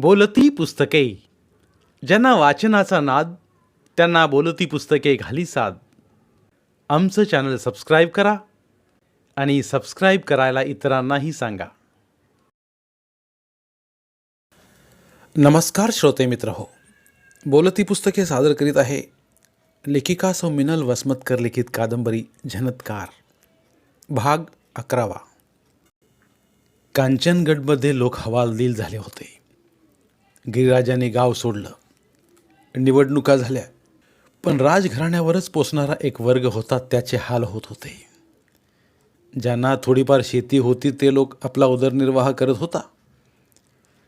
बोलती पुस्तके. ज्यांना वाचनाचा नाद त्यांना बोलती पुस्तके घाली साद. आमचं चॅनल सबस्क्राईब करा आणि सबस्क्राईब करायला इतरांनाही सांगा. नमस्कार श्रोते मित्र हो. बोलती पुस्तके सादर करीत आहे लेखिका सौ मिनल वसमतकर लिखित कादंबरी झनत्कार. भाग अकरावा. कांचनगडमध्ये लोक हवालदिल झाले होते. गिरिराजाने गाव सोडलं. निवडणुका झाल्या. पण राजघराण्यावरच पोचणारा एक वर्ग होता त्याचे हाल होत होते. ज्यांना थोडीफार शेती होती ते लोक आपला उदरनिर्वाह करत होता.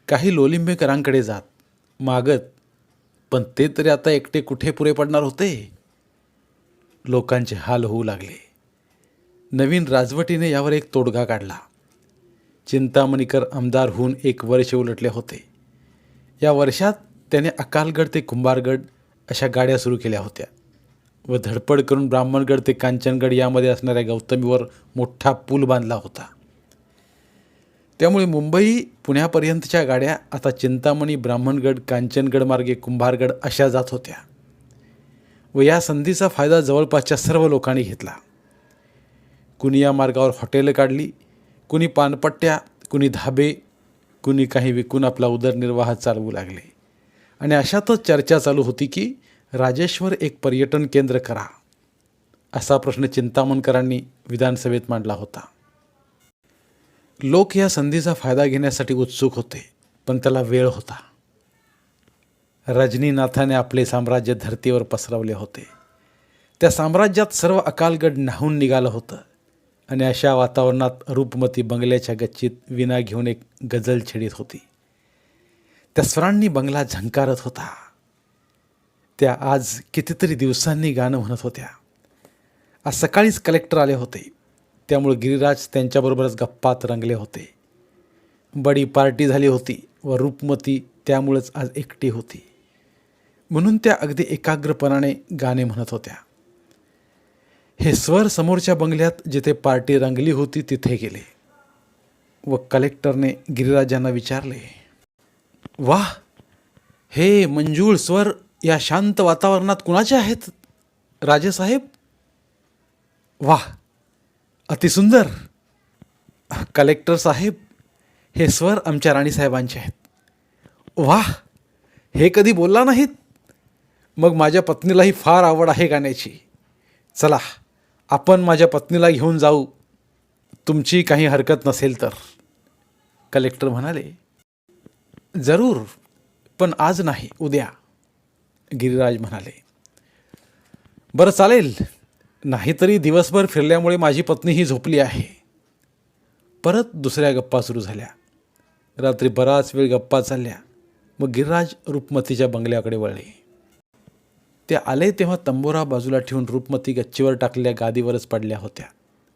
काही लोलिंबेकरांकडे जात मागत पण ते तरी आता एकटे कुठे पुरे पडणार होते? लोकांचे हाल होऊ लागले. नवीन राजवटीने यावर एक तोडगा काढला. चिंतामणीकर आमदार होऊन एक वर्ष उलटले होते. या वर्षात त्याने अकालगड ते कुंभारगड अशा गाड्या सुरू केल्या होत्या व धडपड करून ब्राह्मणगड ते कांचनगड यामध्ये असणाऱ्या गौतमीवर मोठा पूल बांधला होता. त्यामुळे मुंबई पुण्यापर्यंतच्या गाड्या आता चिंतामणी ब्राह्मणगड कांचनगड मार्गे कुंभारगड अशा जात होत्या व या संधीचा फायदा जवळपासच्या सर्व लोकांनी घेतला. कुणी या मार्गावर हॉटेलं काढली कुणी पानपट्ट्या कुणी धाबे कुणी काही विकून आपला उदरनिर्वाह चालवू लागले. आणि अशातच चर्चा चालू होती की राजेश्वर एक पर्यटन केंद्र करा असा प्रश्न चिंतामणकरांनी विधानसभेत मांडला होता. लोक या संधीचा फायदा घेण्यासाठी उत्सुक होते पण त्याला वेळ होता. रजनीनाथाने आपले साम्राज्य धर्तीवर पसरवले होते. त्या साम्राज्यात सर्व अकालगड न्हावून निघालं होतं. आणि अशा वातावरणात रूपमती बंगल्याच्या गच्चीत विना घेऊन एक गजल छेडीत होती. त्या स्वरांनी बंगला झंकारत होता. त्या आज कितीतरी दिवसांनी गाणं म्हणत होत्या. आज सकाळीच कलेक्टर आले होते. त्यामुळे गिरिराज त्यांच्याबरोबरच गप्पात रंगले होते. बडी पार्टी झाली होती व रूपमती त्यामुळेच आज एकटी होती. म्हणून त्या अगदी एकाग्रपणाने गाणे म्हणत होत्या. हे स्वर समोरच्या बंगल्यात जिथे पार्टी रंगली होती तिथे गेले. व कलेक्टरने गिरिराजांना विचारले वाह हे मंजूळ स्वर या शांत वातावरणात कुणाचे आहेत राजेसाहेब? वाह अतिसुंदर. कलेक्टर साहेब हे स्वर आमच्या राणीसाहेबांचे आहेत. वाह हे कधी बोलला नाहीत? मग माझ्या पत्नीलाही फार आवड आहे गाण्याची. चला आपण माझ्या पत्नीला घेऊन जाऊ. तुमची काही हरकत नसेल तर. कलेक्टर म्हणाले जरूर पण आज नाही उद्या. गिरिराज म्हणाले बरं चालेल. नाहीतरी दिवसभर फिरल्यामुळे माझी पत्नी ही झोपली आहे. परत दुसऱ्या गप्पा सुरू झाल्या. रात्री बराच वेळ गप्पा चालल्या. मग गिरिराज रूपमतीच्या बंगल्याकडे वळले. ते आले तेव्हा तंबोरा बाजूला ठेवून रूपमती गच्चीवर टाकलेल्या गादीवरच पडल्या होत्या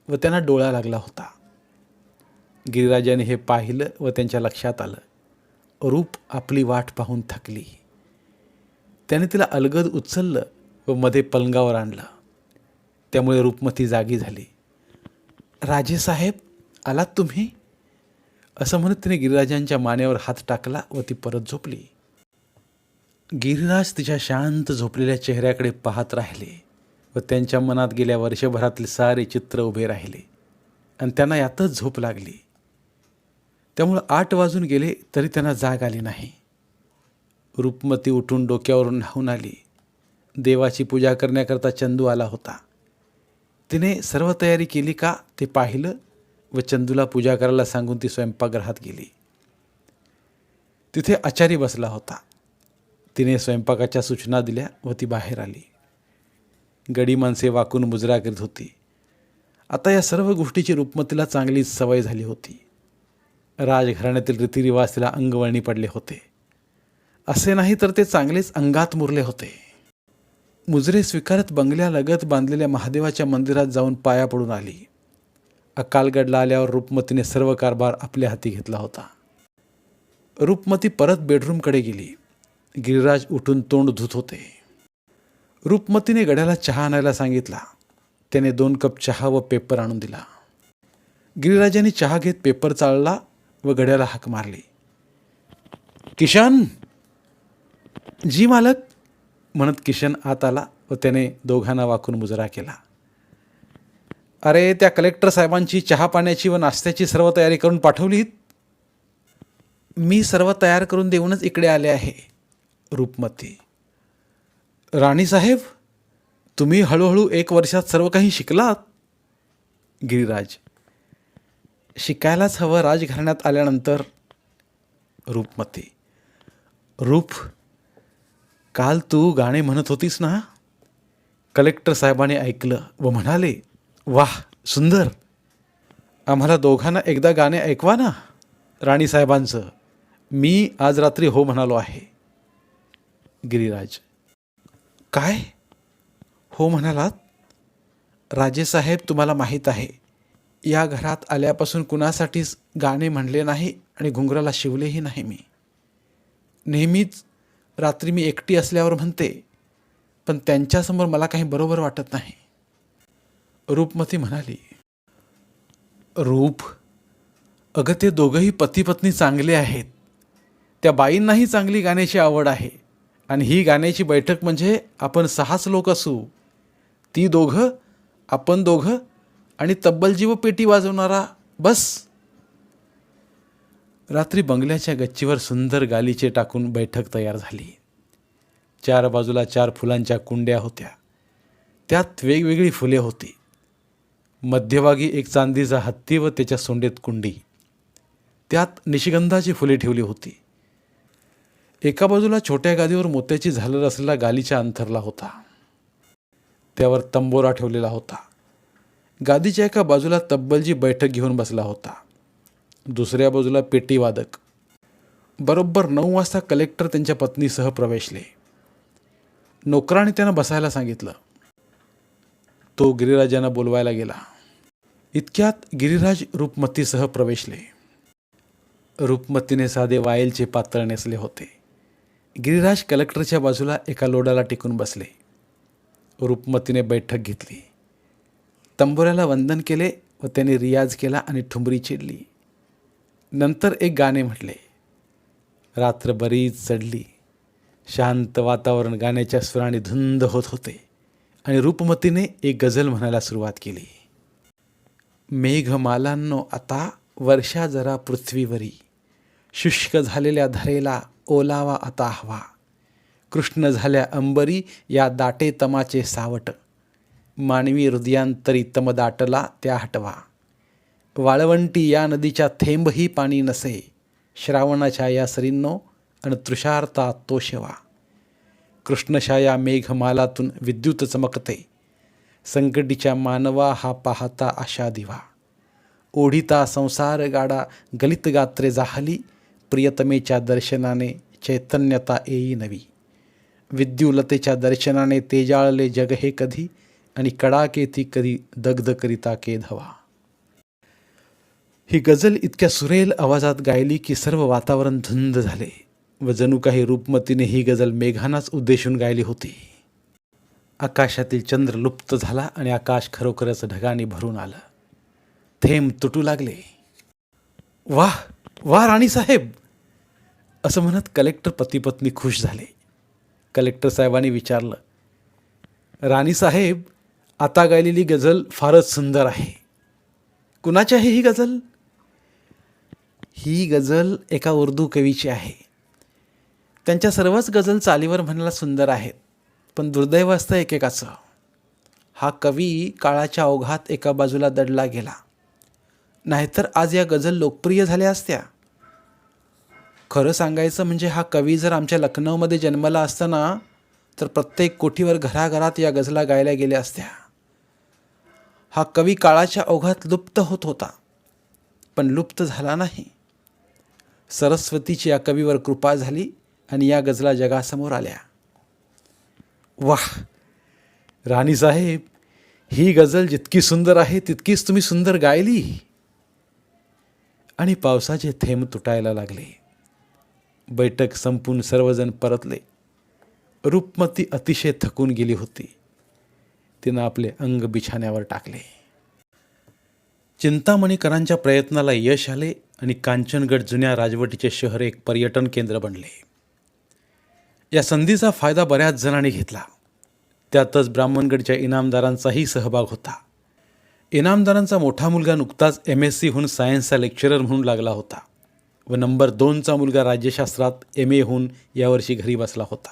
व त्यांना डोळा लागला होता. गिरिराजाने हे पाहिलं व त्यांच्या लक्षात आलं. रूप आपली वाट पाहून थकली. त्याने तिला अलगद उचललं व मध्ये पलंगावर आणलं. त्यामुळे रूपमती जागी झाली. राजेसाहेब आलात तुम्ही? असं म्हणत तिने गिरिराजांच्या मानेवर हात टाकला व ती परत झोपली. गिरिराज तिच्या शांत झोपलेल्या चेहऱ्याकडे पाहत राहिले व त्यांच्या मनात गेल्या वर्षभरातले सारे चित्र उभे राहिले. आणि त्यांना यातच झोप लागली. त्यामुळं आठ वाजून गेले तरी त्यांना जाग आली नाही. रूपमती उठून डोक्यावरून न्हावून आली. देवाची पूजा करण्याकरता चंदू आला होता. तिने सर्व तयारी केली का ते पाहिलं व चंदूला पूजा करायला सांगून ती स्वयंपाकगृहात गेली. तिथे आचारी बसला होता. तिने स्वयंपाकाच्या सूचना दिल्या व ती बाहेर आली. गडी माणसे वाकून मुजरा करीत होती. आता या सर्व गोष्टीची रूपमतीला चांगलीच सवय झाली होती. राजघराण्यातील रीतिरिवाज तिला अंगवळणी पडले होते. असे नाही तर ते चांगलेच अंगात मुरले होते. मुजरे स्वीकारत बंगल्यालगत बांधलेल्या महादेवाच्या मंदिरात जाऊन पाया पडून आली. अकालगडला आल्यावर रूपमतीने सर्व कारभार आपल्या हाती घेतला होता. रूपमती परत बेडरूमकडे गेली. गिरिराज उठून तोंड धुत होते. रूपमतीने गड्याला चहा आणायला सांगितला. त्याने दोन कप चहा व पेपर आणून दिला. गिरिराजाने चहा घेत पेपर चाळला व गड्याला हाक मारली. किशन! जी मालक! म्हणत किशन आत आला व त्याने दोघांना वाकून मुजरा केला. अरे त्या कलेक्टर साहेबांची चहा पाण्याची व नाश्त्याची सर्व तयारी करून पाठवलीत? मी सर्व तयार करून देऊनच इकडे आले आहे. रूपमती. राणीसाहेब तुम्ही हळूहळू एक वर्षात सर्व काही शिकलात? गिरिराज. शिकायलाच हवं राजघराण्यात आल्यानंतर रूपमती. रूप काल तू गाणे म्हणत होतीस ना? कलेक्टर साहेबाने ऐकलं व म्हणाले वाह सुंदर. आम्हाला दोघांना एकदा गाणे ऐकवा ना राणीसाहेबांचं मी आज रात्री हो म्हणालो आहे. गिरिराज. काय? हो म्हणालात? राजेसाहेब तुम्हाला माहीत आहे या घरात आल्यापासून कुणासाठीच गाणे म्हणले नाही आणि घुंगराला शिवलेही नाही मी. नेहमीच रात्री मी एकटी असल्यावर म्हणते पण त्यांच्यासमोर मला काही बरोबर वाटत नाही. रूपमती म्हणाली रूप? अगं ते दोघंही पती पत्नी चांगले आहेत. त्या बाईंनाही चांगली गाण्याची आवड आहे. आणि ही गाण्याची बैठक म्हणजे आपण सहाच लोक असू. ती दोघं आपण दोघं आणि तब्बलजी व पेटी वाजवणारा बस. रात्री बंगल्याच्या गच्चीवर सुंदर गालीचे टाकून बैठक तयार झाली. चार बाजूला चार फुलांच्या कुंड्या होत्या. त्यात वेगवेगळी फुले होती. मध्यभागी एक चांदीचा हत्ती व त्याच्या सोंडेत कुंडी. त्यात निशिगंधाची फुले ठेवली होती. एका बाजूला छोट्या गादीवर मोत्याची झालर असलेला गालीच्या अंथरला होता. त्यावर तंबोरा ठेवलेला होता. गादीच्या एका बाजूला तब्बलजी बैठक घेऊन बसला होता. दुसऱ्या बाजूला पेटीवादक बरोबर नऊ वाजता कलेक्टर त्यांच्या पत्नीसह प्रवेशले. नोकराने त्यांना बसायला सांगितलं. तो गिरिराजांना बोलवायला गेला. इतक्यात गिरिराज रूपमतीसह प्रवेशले. रूपमतीने साधे वायलचे पात्र नेसले होते. गिरिराज कलेक्टरच्या बाजूला एका लोडाला टिकून बसले. रूपमतीने बैठक घेतली. तंबोऱ्याला वंदन केले व त्याने रियाज केला आणि ठुमरी चिडली. नंतर एक गाणे म्हटले. रात्र बरीच चढली. शांत वातावरण गाण्याच्या सुराने धुंद होत होते आणि रूपमतीने एक गझल म्हणायला सुरुवात केली. मेघमालांनो आता वर्षा जरा पृथ्वीवरी. शुष्क झालेल्या धरेला ओलावा आता हवा. कृष्ण झाल्या अंबरी या दाटे तमाचे सावट. मानवी हृदयांतरी तम दाटला त्या हटवा. वाळवंटी या नदीच्या थेंबही पाणी नसे. श्रावणाच्या या सरींनो आणि तृषार्ता तो शेवा. कृष्णशाया मेघमालातून विद्युत चमकते. संकटीच्या मानवा हा पाहता आशा दिवा. ओढिता संसार गाडा गलित गात्रे जाहली प्रियतमेच्या दर्शनाने चैतन्यता येई नवी. विद्युलतेच्या दर्शनाने तेजाळले जग हे कधी आणि कडाके ती कधी दग्ध करिता केधवा ही गझल इतक्या सुरेल आवाजात गायली की सर्व वातावरण धुंद झाले व जणू काही रूपमतीने ही गझल मेघानाच उद्देशून गायली होती. आकाशातील चंद्र लुप्त झाला आणि आकाश खरोखरच ढगाने भरून आलं. थेंब तुटू लागले. वाह! वाह राणीसाहेब असं म्हणत कलेक्टर पतीपत्नी खुश झाले. कलेक्टर साहेबांनी विचारलं राणीसाहेब आता गायलेली गझल फारच सुंदर आहे. कुणाची आहे ही गझल? ही गझल एका उर्दू कवीची आहे. त्यांच्या सर्वच गझल चालीवर म्हणायला सुंदर आहेत पण दुर्दैव असतं एकेकाचं. हा कवी काळाच्या ओघात एका बाजूला दडला गेला. नाहीतर आज या गझल लोकप्रिय झाल्या असत्या. खरं सांगायचं म्हणजे हा कवी जर आमच्या लखनौमध्ये जन्मला असताना तर प्रत्येक कोठीवर घराघरात या गझला गायल्या गेल्या असत्या. हा कवी काळाच्या ओघात लुप्त होत होता पण लुप्त झाला नाही. सरस्वतीची या कवीवर कृपा झाली आणि या गझला जगासमोर आल्या. वाह! राणीसाहेब ही गझल जितकी सुंदर आहे तितकीच तुम्ही सुंदर गायली. आणि पावसाचे थेंब तुटायला लागले. बैठक संपून सर्वजण परतले. रूपमती अतिशय थकून गेली होती. तिनं आपले अंग बिछाण्यावर टाकले. चिंतामणीकरांच्या प्रयत्नाला यश आले आणि कांचनगड जुन्या राजवटीचे शहर एक पर्यटन केंद्र बनले. या संधीचा फायदा बऱ्याच जणांनी घेतला. त्यातच ब्राह्मणगडच्या इनामदारांचाही सहभाग होता. इनामदारांचा मोठा मुलगा नुकताच एम एस सीहून सायन्सचा लेक्चरर म्हणून लागला होता. व नंबर दोनचा मुलगा राज्यशास्त्रात एम ए होऊन यावर्षी घरी बसला होता.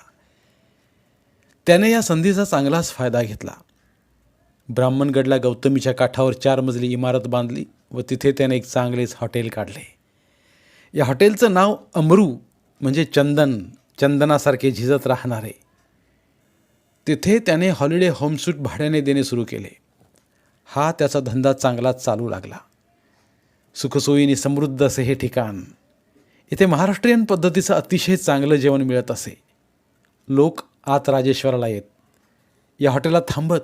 त्याने या संधीचा चांगलाच फायदा घेतला. ब्राह्मणगडला गौतमीच्या काठावर चार मजली इमारत बांधली व तिथे त्याने एक चांगलेच हॉटेल काढले. या हॉटेलचं नाव अमरू म्हणजे चंदन चंदनासारखे झिजत राहणारे. तिथे त्याने हॉलिडे होमसूट भाड्याने देणे सुरू केले. हा त्याचा धंदा चांगलाच चालू लागला. सुखसोयीने समृद्ध असे हे ठिकाण इथे महाराष्ट्रीयन पद्धतीचं अतिशय चांगलं जेवण मिळत असे. लोक आत राजेश्वराला येत. या हॉटेलात थांबत.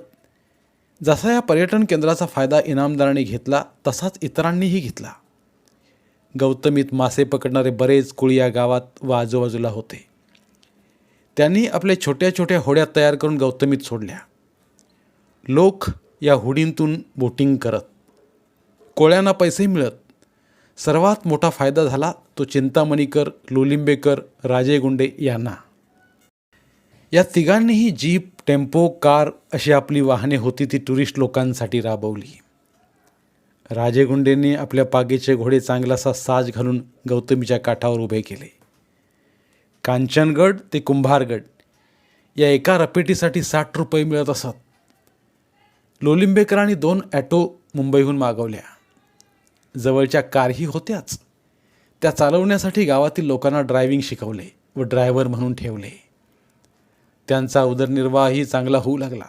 जसा या पर्यटन केंद्राचा फायदा इनामदारांनी घेतला तसाच इतरांनीही घेतला. गौतमीत मासे पकडणारे बरेच कुळी या गावात व आजूबाजूला होते. त्यांनी आपल्या छोट्या छोट्या होड्या तयार करून गौतमीत सोडल्या. लोक या होडींतून बोटिंग करत. कोळ्यांना पैसे मिळत. सर्वात मोठा फायदा झाला तो चिंतामणीकर लोलिंबेकर राजेगुंडे यांना. या तिघांनीही जीप टेम्पो कार अशी आपली वाहने होती ती टुरिस्ट लोकांसाठी राबवली. राजेगुंडेंनी आपल्या पागेचे घोडे चांगलासा साज घालून गौतमीच्या काठावर उभे केले. कांचनगड ते कुंभारगड या एका रपेटीसाठी साठ रुपये मिळत असत. लोलिंबेकरांनी दोन ॲटो मुंबईहून मागवल्या. जवळच्या कारही होत्याच. त्या चालवण्यासाठी गावातील लोकांना ड्रायव्हिंग शिकवले व ड्रायव्हर म्हणून ठेवले. त्यांचा उदरनिर्वाहही चांगला होऊ लागला.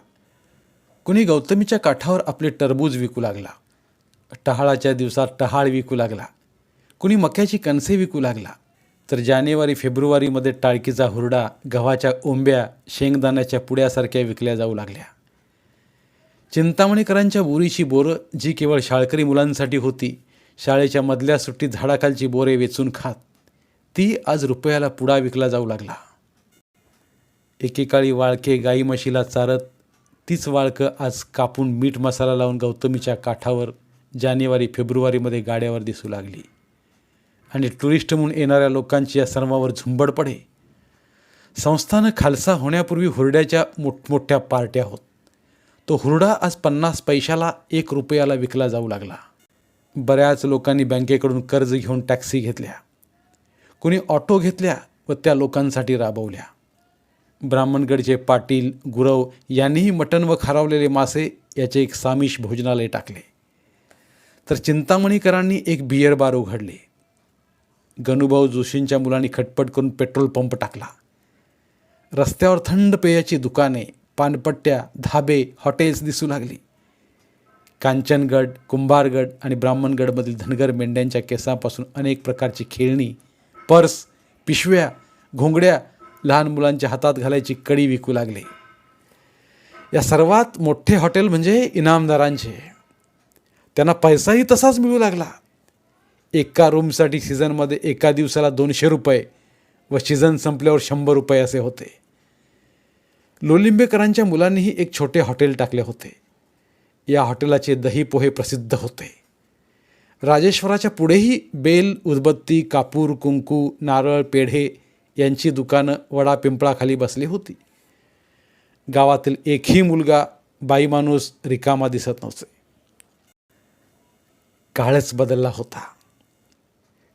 कुणी गौतमीच्या काठावर आपले टरबूज विकू लागला. टहाळाच्या दिवसात टहाळ विकू लागला. कुणी मक्याची कणसे विकू लागला. तर जानेवारी फेब्रुवारीमध्ये टाळकीचा हुरडा गव्हाच्या ओंब्या शेंगदाण्याच्या पुड्यासारख्या विकल्या जाऊ लागल्या. चिंतामणीकरांच्या बोरीची बोरं जी केवळ शाळकरी मुलांसाठी होती शाळेच्या मधल्या सुट्टीत झाडाखालची बोरे वेचून खात. ती आज रुपयाला पुडा विकला जाऊ लागला. एकेकाळी वाळके गाई म्हशीला चारत तीच वाळकं आज कापून मीठ मसाला लावून गौतमीच्या काठावर जानेवारी फेब्रुवारीमध्ये गाड्यावर दिसू लागली. आणि टुरिस्ट म्हणून येणाऱ्या लोकांची या सर्वावर झुंबड पडे. संस्थानं खालसा होण्यापूर्वी हुरड्याच्या मोठमोठ्या पार्ट्या होत. तो हुरडा आज पन्नास पैशाला एक रुपयाला विकला जाऊ लागला. बऱ्याच लोकांनी बँकेकडून कर्ज घेऊन टॅक्सी घेतल्या. कोणी ऑटो घेतल्या व त्या लोकांसाठी राबवल्या. ब्राह्मणगडचे पाटील गुरव यांनीही मटण व खारावलेले मासे याचे एक सामिष भोजनालय टाकले. तर चिंतामणीकरांनी एक बियर बार उघडले. गणूभाऊ जोशींच्या मुलांनी खटपट करून पेट्रोल पंप टाकला. रस्त्यावर थंड पेयाची दुकाने पानपट्ट्या धाबे हॉटेल्स दिसू लागली. कांचनगड कुंभारगड आणि ब्राह्मणगडमधील धनगर मेंढ्यांच्या केसांपासून अनेक प्रकारची खेळणी पर्स पिशव्या घोंगड्या लहान मुलांच्या हातात घालायची कडी विकू लागले. या सर्वात मोठे हॉटेल म्हणजे इनामदारांचे. त्यांना पैसाही तसाच मिळू लागला. एका रूमसाठी सीझनमध्ये एका दिवसाला दोनशे रुपये व सीझन संपल्यावर शंभर रुपये असे होते. लोलिंबेकरांच्या मुलांनीही एक छोटे हॉटेल टाकले होते. या हॉटेलाचे दही पोहे प्रसिद्ध होते. राजेश्वराच्या पुढेही बेल उदबत्ती कापूर कुंकू नारळ पेढे यांची दुकानं वडा पिंपळाखाली बसली होती. गावातील एकही मुलगा बाई माणूस रिकामा दिसत नव्हते. काळच बदलला होता.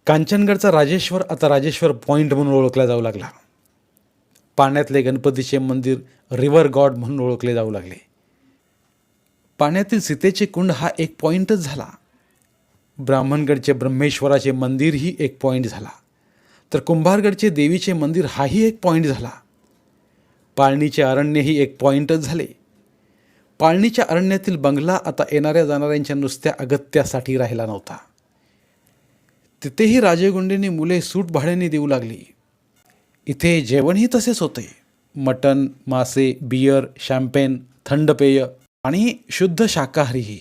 कांचनगडचा राजेश्वर आता राजेश्वर पॉईंट म्हणून ओळखला जाऊ लागला. पाण्यातले गणपतीचे मंदिर रिव्हर गॉड म्हणून ओळखले जाऊ लागले. पाण्यातील सीतेचे कुंड हा एक पॉईंटच झाला. ब्राह्मणगडचे ब्रह्मेश्वराचे मंदिरही एक पॉईंट झाला. तर कुंभारगडचे देवीचे मंदिर हाही एक पॉईंट झाला. पाळणीचे अरण्यही एक पॉईंटच झाले. पाळणीच्या अरण्यातील बंगला आता येणाऱ्या जाणाऱ्यांच्या नुसत्या अगत्यासाठी राहिला नव्हता. तिथेही राजेगुंडेंनी मुले सूट भाड्याने देऊ लागली. इथे जेवणही तसेच होते. मटण मासे बियर शॅम्पेन थंड पेय आणि शुद्ध शाकाहारीही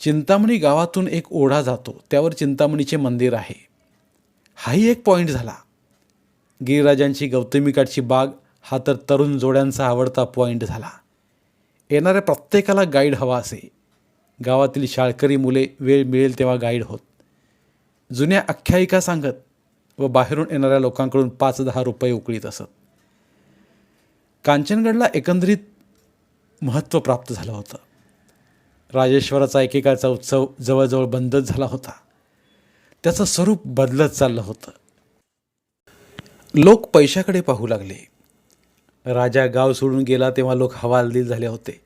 चिंतामणी गावातून एक ओढा जातो त्यावर चिंतामणीचे मंदिर आहे. हाही एक पॉईंट झाला. गिरिराजांची गौतमीकाठची बाग हा तर तरुण जोड्यांचा आवडता पॉईंट झाला. येणाऱ्या प्रत्येकाला गाईड हवा असे. गावातील शाळकरी मुले वेळ मिळेल तेव्हा गाईड होत. जुन्या आख्यायिका सांगत व बाहेरून येणाऱ्या लोकांकडून पाच दहा रुपये उकळीत असत. कांचनगडला एकंदरीत महत्त्व प्राप्त झालं होतं. राजेश्वराचा एकेकाळचा उत्सव जवळजवळ बंदच झाला होता. त्याचं स्वरूप बदलत चाललं होतं. लोक पैशाकडे पाहू लागले. राजा गाव सोडून गेला तेव्हा लोक हवालदिल झाले होते.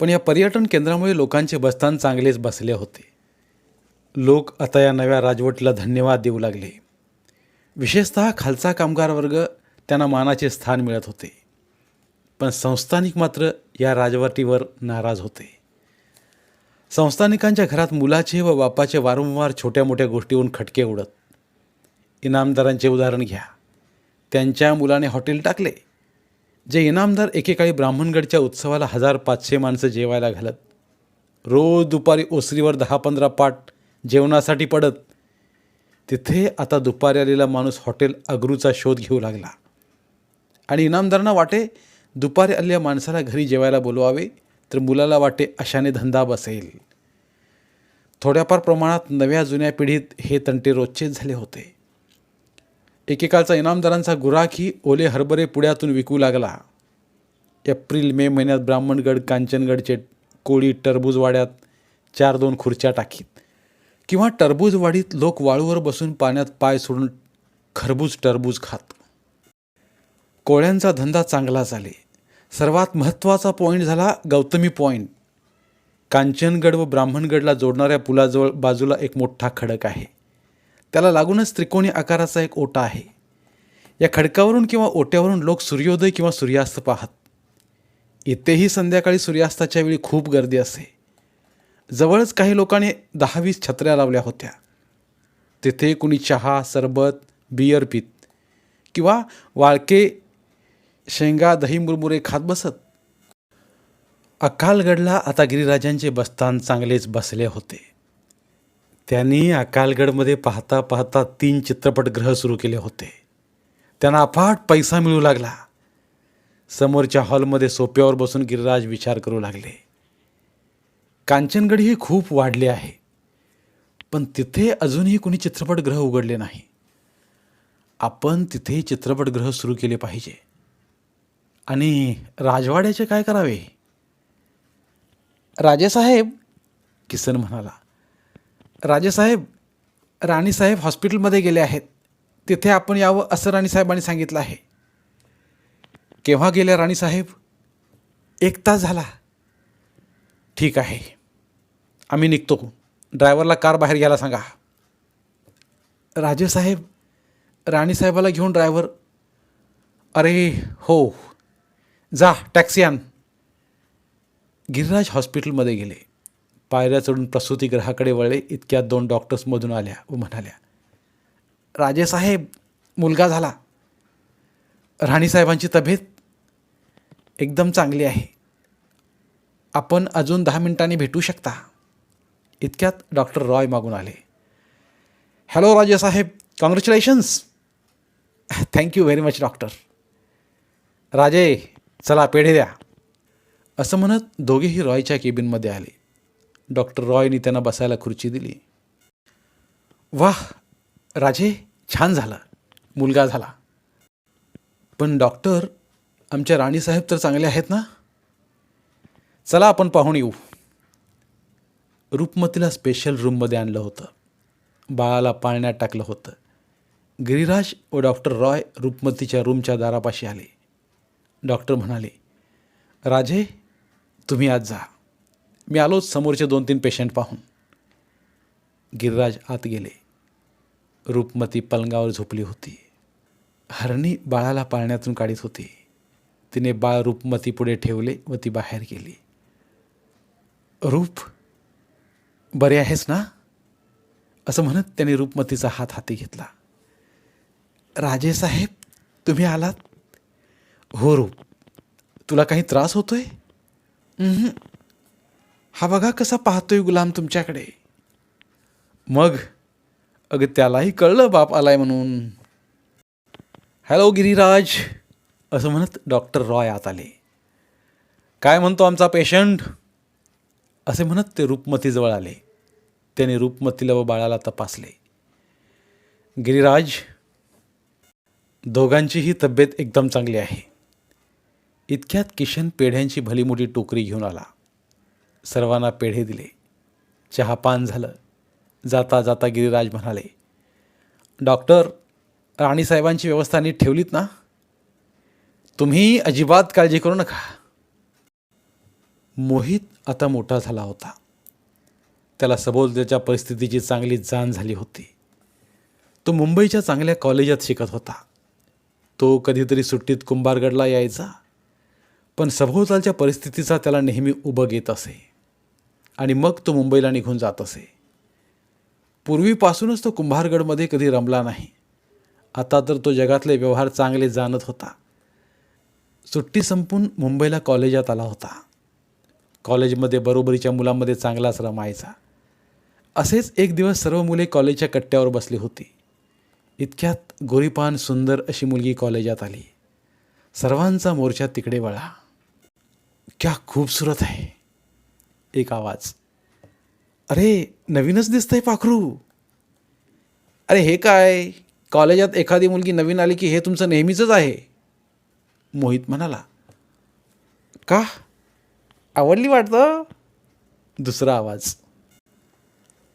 पण या पर्यटन केंद्रामुळे लोकांचे बस्तान चांगलेच बसले होते. लोक आता या नव्या राजवटीला धन्यवाद देऊ लागले. विशेषतः खालचा कामगार वर्ग त्यांना मानाचे स्थान मिळत होते. पण संस्थानिक मात्र या राजवटीवर नाराज होते. संस्थानिकांच्या घरात मुलाचे व बापाचे वारंवार छोट्या मोठ्या गोष्टीहून खटके उडत. इनामदारांचे उदाहरण घ्या. त्यांच्या मुलाने हॉटेल टाकले. जे इनामदार एकेकाळी ब्राह्मणगडच्या उत्सवाला हजार पाचशे माणसं जेवायला घालत. रोज दुपारी ओसरीवर दहा पंधरा पाट जेवणासाठी पडत. तिथे आता दुपारी आलेला माणूस हॉटेल अग्रूचा शोध घेऊ लागला. आणि इनामदारांना वाटे दुपारी आलेल्या माणसाला घरी जेवायला बोलवावे तर मुलाला वाटे अशाने धंदा बसेल. थोड्याफार प्रमाणात नव्या जुन्या पिढीत हे तंटे रोजचेच झाले होते. एकेकाळचा इनामदारांचा गुराखी ओले हरभरे पुण्यातून विकू लागला. एप्रिल मे महिन्यात ब्राह्मणगड कांचनगडचे कोळी टरबूजवाड्यात चार दोन खुर्च्या टाकीत. किंवा टरबूजवाडीत लोक वाळूवर बसून पाण्यात पाय सोडून खरबूज टरबूज खात. कोळ्यांचा धंदा चांगला झाले सर्वात महत्त्वाचा पॉईंट झाला गौतमी पॉईंट कांचनगड व ब्राह्मणगडला जोडणाऱ्या पुलाजवळ बाजूला एक मोठा खडक आहे. त्याला लागूनच त्रिकोणी आकाराचा एक ओटा आहे. या खडकावरून किंवा ओट्यावरून लोक सूर्योदय किंवा सूर्यास्त पाहत. इथेही संध्याकाळी सूर्यास्ताच्या वेळी खूप गर्दी असे. जवळच काही लोकांनी दहा वीस छत्र्या लावल्या होत्या. तिथे कुणी चहा सरबत बियर पित किंवा वाळके शेंगा दही मुरमुरे खात बसत. अकालगडला आता गिरिराजांचे बस्तान चांगलेच बसले होते. त्यांनी अकालगडमध्ये पाहता पाहता तीन चित्रपटगृह सुरू केले होते. त्यांना अफाट पैसा मिळू लागला. समोरच्या हॉलमध्ये सोप्यावर बसून गिरिराज विचार करू लागले. कांचनगड ही खूप वाढले आहे. पण तिथे अजूनही कोणी चित्रपटगृह उघडले नाही. आपण तिथे चित्रपटगृह सुरू केले पाहिजे. आणि राजवाड्याचे काय करावे? राजेसाहेब? किसन म्हणाला राजेसाहेब राणीसाहेब हॉस्पिटलमध्ये गेले आहेत. तिथे आपण यावं असं राणीसाहेबांनी सांगितलं आहे. केव्हा गेल्या राणीसाहेब? एक तास झाला. ठीक आहे. आम्ही निघतो. ड्रायव्हरला कार बाहेर घ्यायला सांगा. राजेसाहेब राणीसाहेबाला घेऊन ड्रायव्हर. अरे हो. जा टॅक्सी आण. गिरिराज हॉस्पिटलमध्ये गेले. पायऱ्या चढून प्रसूतीगृहाकडे वळले इतक्यात दोन डॉक्टर्समधून आल्या व म्हणाल्या राजेसाहेब मुलगा झाला. राणीसाहेबांची तब्येत एकदम चांगली आहे. आपण अजून दहा मिनिटांनी भेटू शकता. इतक्यात डॉक्टर रॉय मागून आले. Hello Rajesaheb congratulations thank you very much doctor Raje चला पेढे द्या. असं म्हणत दोघेही रॉयच्या केबिनमध्ये आले. डॉक्टर रॉयनी त्यांना बसायला खुर्ची दिली. वाह राजे छान झालं. मुलगा झाला. पण डॉक्टर आमच्या राणीसाहेब तर चांगले आहेत ना? चला आपण पाहून येऊ. रूपमतीला स्पेशल रूममध्ये आणलं होतं. बाळाला पाळण्यात टाकलं होतं. गिरिराज व डॉक्टर रॉय रूपमतीच्या रूमच्या दारापाशी आले. डॉक्टर म्हणाले राजे तुम्ही आज जा. मी आलोच समोरचे दोन तीन पेशंट पाहून. गिरिराज आत गेले. रूपमती पलंगावर झोपली होती. हरणी बाळाला पाळण्यातून काढीत होती. तिने बाळ रूपमती पुढे ठेवले व ती बाहेर गेली. रूप बरे आहेस ना? असं म्हणत त्याने रूपमतीचा हात हाती घेतला. राजेसाहेब तुम्ही आलात हो रूप तुला काही त्रास होतोय. हा बघा कसा पाहतोय गुलाम तुमच्याकडे. मग अगं त्यालाही कळलं बाप आलाय म्हणून. हॅलो गिरिराज. असं म्हणत डॉक्टर रॉय आत आले. काय म्हणतो आमचा पेशंट? असे म्हणत ते रूपमतीजवळ आले. त्याने रूपमतीला व बाळाला तपासले. गिरिराज दोघांचीही तब्येत एकदम चांगली आहे. इतक्यात किशन पेढ्यांची भली मोठी टोकरी घेऊन आला. सर्वांना पेढे दिले. चहापान झालं. जाता जाता गिरीराज म्हणाले डॉक्टर राणीसाहेबांची व्यवस्था नीट ठेवलीत ना? तुम्ही अजिबात काळजी करू नका. मोहित आता मोठा झाला होता. त्याला सभोवताच्या परिस्थितीची चांगली जाण झाली होती. तो मुंबईच्या चांगल्या कॉलेजात शिकत होता. तो कधीतरी सुट्टीत कुंभारगडला यायचा. पण सभोवतालच्या परिस्थितीचा त्याला नेहमी उभं येत असे. आणि मग तो मुंबईला निघून जात असे. पूर्वीपासूनच तो कुंभारगडमध्ये कधी रमला नाही. आता तर तो जगातले व्यवहार चांगले जाणत होता. सुट्टी संपून मुंबईला कॉलेजात आला होता. कॉलेजमध्ये बरोबरीच्या मुलांमध्ये चांगलाच रमायचा. असेच एक दिवस सर्व मुले कॉलेजच्या कट्ट्यावर बसली होती. इतक्यात गोरीपान सुंदर अशी मुलगी कॉलेजात आली. सर्वांचा मोर्चा तिकडे वळा. क्या खूबसूरत आहे एक आवाज। अरे नवीनच दिसतंय पाखरू। अरे हे काय? कॉलेजात एखादी मुलगी नवीन आली की हे तुमचं नेहमीचंच आहे? मोहित म्हणाला का? आवडली वाटतं? दुसरा आवाज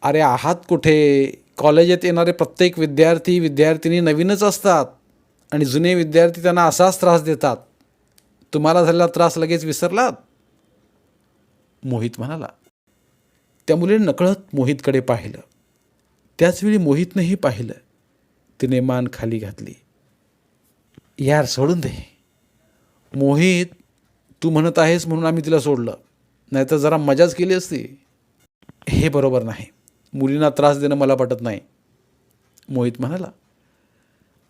अरे आहात कुठे? कॉलेजात येणारे प्रत्येक विद्यार्थी विद्यार्थिनी नवीनच असतात आणि जुने विद्यार्थी त्यांना असाच त्रास देतात. तुम्हाला झालेला त्रास लगेच विसरलात मोहित म्हणाला. त्या मुलीने नकळत मोहितकडे पाहिलं. त्याचवेळी मोहितनेही पाहिलं. तिने मान खाली घातली. यार सोडून दे. मोहित तू म्हणत आहेस म्हणून आम्ही तिला सोडलं. नाहीतर जरा मजाच केली असती. हे बरोबर नाही. मुलींना त्रास देणं मला पटत नाही. मोहित म्हणाला.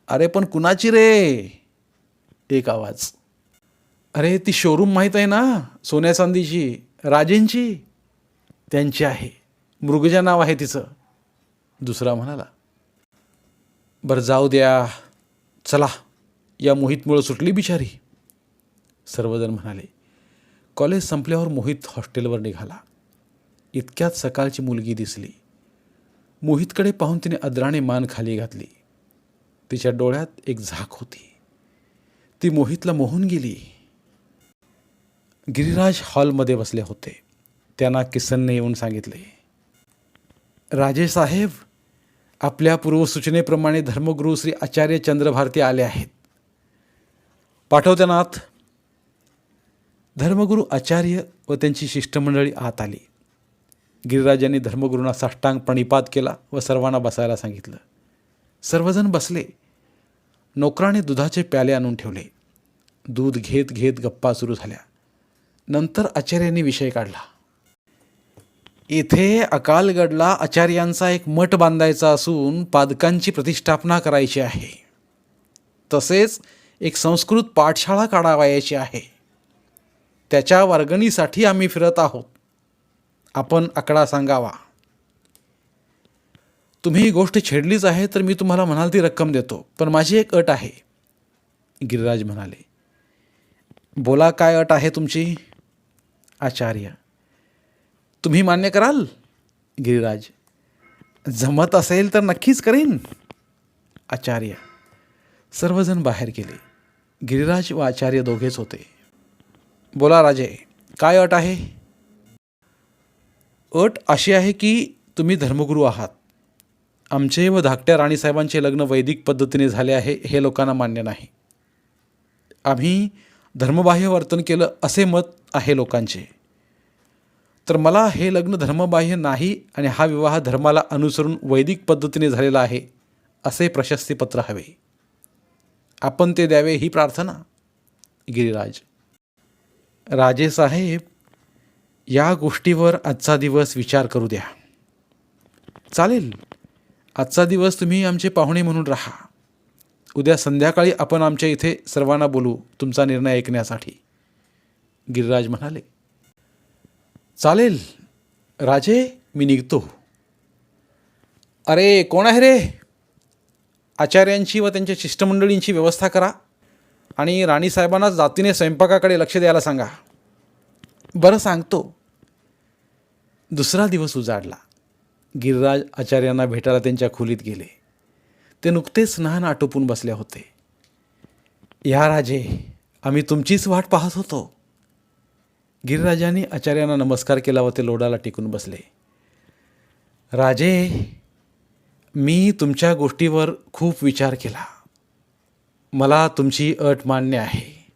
अरे पण कुणाची रे? एक आवाज. अरे ती शोरूम माहीत आहे ना? सोन्या चांदीची राजेंची. त्यांची आहे. मृगजा नाव आहे तिचं. दुसरा म्हणाला बरं जाऊ द्या. चला. या मोहितमुळं सुटली बिचारी. सर्वजण म्हणाले कॉलेज संपल्यावर मोहित हॉस्टेलवर निघाला. इतक्यात सकाळची मुलगी दिसली. मोहितकडे पाहून तिने अद्राने मान खाली घातली. तिच्या डोळ्यात एक झाक होती. ती मोहितला मोहून गेली. गिरिराज हॉलमध्ये बसले होते. त्यांना किसनने येऊन सांगितले राजेसाहेब आपल्या पूर्वसूचनेप्रमाणे धर्मगुरू श्री आचार्य चंद्रभारती आले आहेत. पाठवतानाथ धर्मगुरू आचार्य व त्यांची शिष्टमंडळी आत आली. गिरिराजांनी धर्मगुरूंना साष्टांग प्रणिपात केला व सर्वांना बसायला सांगितलं. सर्वजण बसले. नोकराने दुधाचे प्याले आणून ठेवले. दूध घेत घेत गप्पा सुरू झाल्या. नंतर आचार्यांनी विषय काढला. इथे अकालगडला आचार्यांचा एक मठ बांधायचा असून पादकांची प्रतिष्ठापना करायची आहे. तसेच एक संस्कृत पाठशाळा काढावयाची आहे. त्याच्या वर्गणीसाठी आम्ही फिरत आहोत. आपण आकडा सांगावा. तुम्ही ही गोष्ट छेडलीच आहे तर मी तुम्हाला म्हणाल ती रक्कम देतो. पण माझी एक अट आहे. गिरिराज म्हणाले बोला काय अट आहे तुमची? आचार्य. तुम्ही मान्य कराल? गिरिराज जमत असेल तर नक्कीच करीन. आचार्य सर्वजण बाहेर गेले. गिरिराज व आचार्य दोघेच होते. बोला राजे काय अट आहे? अट अशी आहे की तुम्ही धर्मगुरू आहात. आमचे व धाकट्या राणीसाहेबांचे लग्न वैदिक पद्धतीने झाले आहे हे लोकांना मान्य नाही. आम्ही धर्मबाह्य वर्तन केलं असे मत आहे लोकांचे. तर मला हे लग्न धर्मबाह्य नाही आणि हा विवाह धर्माला अनुसरून वैदिक पद्धतीने झालेला आहे असे प्रशस्तीपत्र हवे. आपण ते द्यावे ही प्रार्थना. गिरिराज. राजेसाहेब या गोष्टीवर आजचा दिवस विचार करू द्या. चालेल. आजचा दिवस तुम्ही आमचे पाहुणे म्हणून राहा. उद्या संध्याकाळी आपण आमच्या इथे सर्वांना बोलू तुमचा निर्णय ऐकण्यासाठी. गिरिराज म्हणाले चालेल राजे मी निघतो. अरे कोण आहे रे? आचार्यांची व त्यांच्या शिष्टमंडळींची व्यवस्था करा आणि राणीसाहेबांना जातीने स्वयंपाकाकडे लक्ष द्यायला सांगा. बरं सांगतो. दुसरा दिवस उजाडला. गिरिराज आचार्यांना भेटायला त्यांच्या खोलीत गेले. ते नुकतेच स्नान आटोपून बसले होते. या राजे आम्ही तुमचीच वाट पाहत होतो. गिरिराजांनी आचार्यांना नमस्कार केला व ते लोडाला टिकून बसले. राजे मी तुमच्या गोष्टीवर खूप विचार केला. मला तुमची अट मान्य आहे.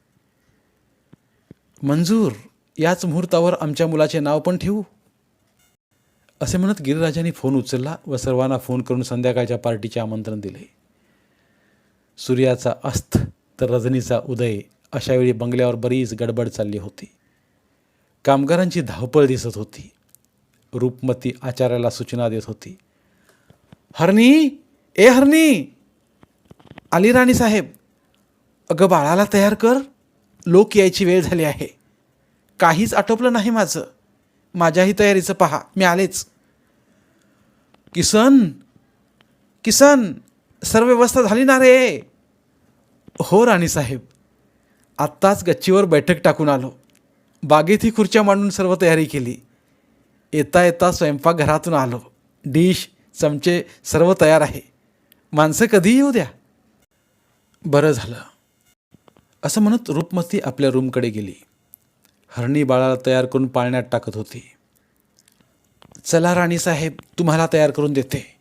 मंजूर याच मुहूर्तावर आमच्या मुलाचे नाव पण ठेवू. असे म्हणत गिरिराजांनी फोन उचलला व सर्वांना फोन करून संध्याकाळच्या पार्टीचे आमंत्रण दिले. सूर्याचा अस्त तर रजनीचा उदय अशावेळी बंगल्यावर बरीच गडबड चालली होती. कामगारांची धावपळ दिसत होती. रूपमती आचार्याला सूचना देत होती. हरणी ए हरणी! आली राणी साहेब. अगं बाळाला तयार कर. लोक यायची वेळ झाली आहे. काहीच आटोपलं नाही माझं. माझ्याही तयारीचं पहा. मी आलेच. किसन! किसन! सर्व व्यवस्था झाली ना रे? हो राणी साहेब. आत्ताच गच्चीवर बैठक टाकून आलो. बागेत ही खुर्च्या मांडून सर्व तयारी केली. येता येता स्वयंपाकघरातून आलो. डिश चमचे सर्व तयार आहे. माणसं कधी येऊ द्या. बरं झालं. असं म्हणत रूपमती आपल्या रूमकडे गेली. हरणी बाळाला तयार करून पाळण्यात टाकत होती. चला राणी साहेब तुम्हाला तयार करून देते.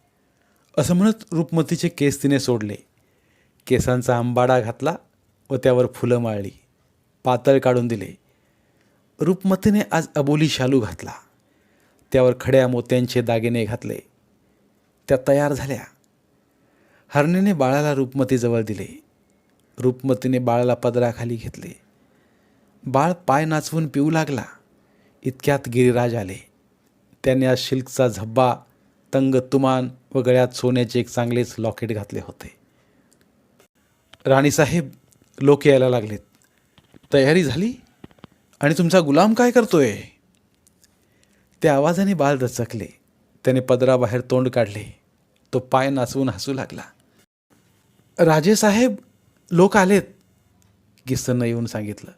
असं म्हणत रूपमतीचे केस तिने सोडले. केसांचा आंबाडा घातला व त्यावर फुलं माळली. पातळ काढून दिले. रूपमतीने आज अबोली शालू घातला. त्यावर खड्या मोत्यांचे दागिने घातले. त्या तयार झाल्या. हरणीने बाळाला रूपमतीजवळ दिले. रूपमतीने बाळाला पदराखाली घेतले. बाळ पाय नाचवून पिऊ लागला. इतक्यात गिरिराज आले. त्याने आज शिल्कचा झब्बा तंग तुमान व गळ्यात सोन्याचे एक चांगलेच लॉकेट घातले होते. राणीसाहेब लोक यायला लागलेत. तयारी झाली? आणि तुमचा गुलाम काय करतोय? त्या आवाजाने बाळ दचकले त्याने पदराबाहेर तोंड काढले. तो पाय नाचवून हसू लागला. राजेसाहेब लोक आलेत गिस्तनं येऊन सांगितलं.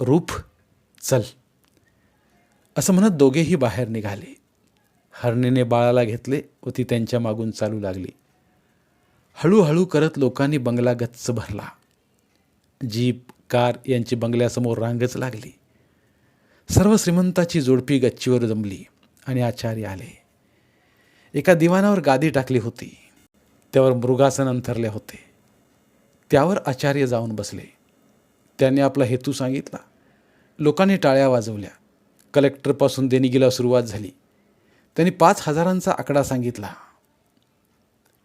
रूप चल. असं म्हणत दोघेही बाहेर निघाले. हरणीने बाळाला घेतले व ती त्यांच्या मागून चालू लागली. हळूहळू करत लोकांनी बंगला गच्च भरला. जीप कार यांची बंगल्यासमोर रांगच लागली. सर्व श्रीमंताची जोडपी गच्चीवर जमली आणि आचार्य आले. एका दिवाणावर गादी टाकली होती. त्यावर मृगासन अंथरले होते. त्यावर आचार्य जाऊन बसले. त्यांनी आपला हेतू सांगितला. लोकांनी टाळ्या वाजवल्या. कलेक्टरपासून देणगीला सुरुवात झाली. त्यांनी पाच हजारांचा आकडा सांगितला.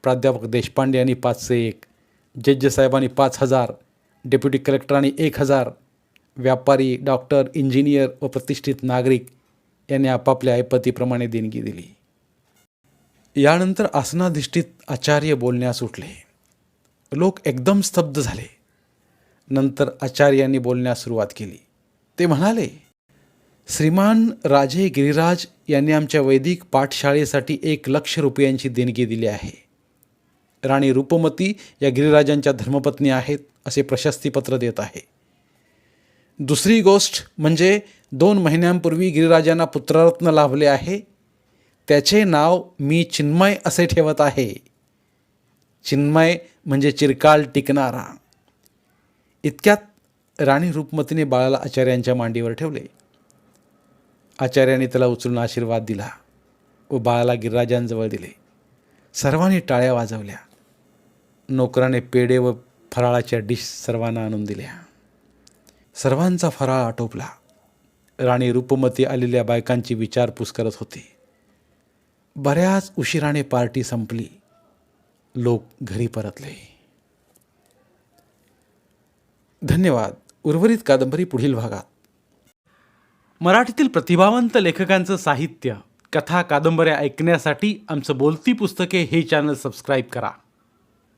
प्राध्यापक देशपांडे यांनी पाचशे एक जज्ज साहेबांनी पाच हजार डेप्युटी कलेक्टरांनी एक हजार व्यापारी डॉक्टर इंजिनियर व प्रतिष्ठित नागरिक यांनी आपापल्या ऐपतीप्रमाणे देणगी दिली. यानंतर आसनाधिष्ठित आचार्य बोलण्यास उठले. लोक एकदम स्तब्ध झाले. नंतर आचार्यांनी बोलण्यास सुरुवात केली. ते म्हणाले श्रीमान राजे गिरिराज यांनी आमच्या वैदिक पाठशाळेसाठी एक लक्ष रुपयांची देणगी दिली आहे. राणी रूपमती या गिरिराजांच्या धर्मपत्नी आहेत. असे प्रशस्तीपत्र देत आहे. दुसरी गोष्ट म्हणजे दोन महिन्यांपूर्वी गिरिराजांना पुत्ररत्न लाभले आहे. त्याचे नाव मी चिन्मय असे ठेवत आहे. चिन्मय म्हणजे चिरकाल टिकणारा. इतक्यात राणी रूपमतीने बाळाला आचार्यांच्या मांडीवर ठेवले. आचार्याने त्याला उचलून आशीर्वाद दिला व बाळाला गिरिराजांजवळ दिले. सर्वांनी टाळ्या वाजवल्या. नोकराने पेढे व फराळाच्या डिश सर्वांना आणून दिल्या. सर्वांचा फराळ आटोपला. राणी रूपमती आलेल्या बायकांची विचारपूस करत होती. बऱ्याच उशिराने पार्टी संपली. लोक घरी परतले. धन्यवाद. उर्वरित कादंबरी पुढील भागात. मराठीतील प्रतिभावंत लेखकांचं साहित्य कथा कादंबऱ्या ऐकण्यासाठी आमचं बोलती पुस्तके हे चॅनल सबस्क्राईब करा.